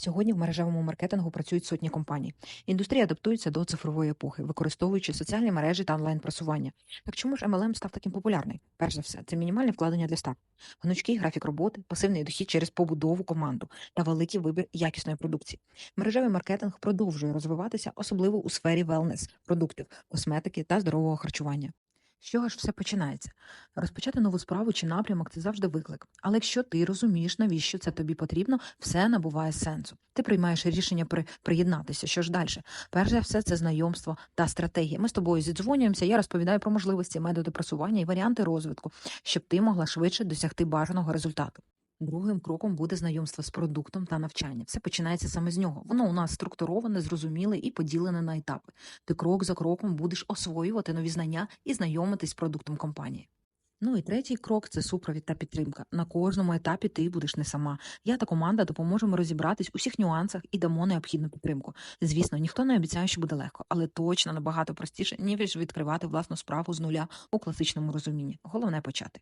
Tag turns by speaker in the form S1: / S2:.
S1: Сьогодні в мережевому маркетингу працюють сотні компаній. Індустрія адаптується до цифрової епохи, використовуючи соціальні мережі та онлайн-просування. Так чому ж MLM став таким популярний? Перш за все, це мінімальне вкладення для старту, гнучкий графік роботи, пасивний дохід через побудову команду та великий вибір якісної продукції. Мережевий маркетинг продовжує розвиватися, особливо у сфері велнес, продуктів, косметики та здорового харчування. З чого ж все починається? Розпочати нову справу чи напрямок це завжди виклик. Але якщо ти розумієш, навіщо це тобі потрібно, все набуває сенсу. Ти приймаєш рішення при приєднатися. Що ж далі? Перш за все, це знайомство та стратегія. Ми з тобою зідзвонюємося. Я розповідаю про можливості, методи просування і варіанти розвитку, щоб ти могла швидше досягти бажаного результату. Другим кроком буде знайомство з продуктом та навчання. Все починається саме з нього. Воно у нас структуроване, зрозуміле і поділене на етапи. Ти крок за кроком будеш освоювати нові знання і знайомитись з продуктом компанії. Ну і третій крок це супровід та підтримка. На кожному етапі ти будеш не сама. Я та команда допоможемо розібратись у всіх нюансах і дамо необхідну підтримку. Звісно, ніхто не обіцяє, що буде легко, але точно набагато простіше, ніж відкривати власну справу з нуля у класичному розумінні. Головне почати.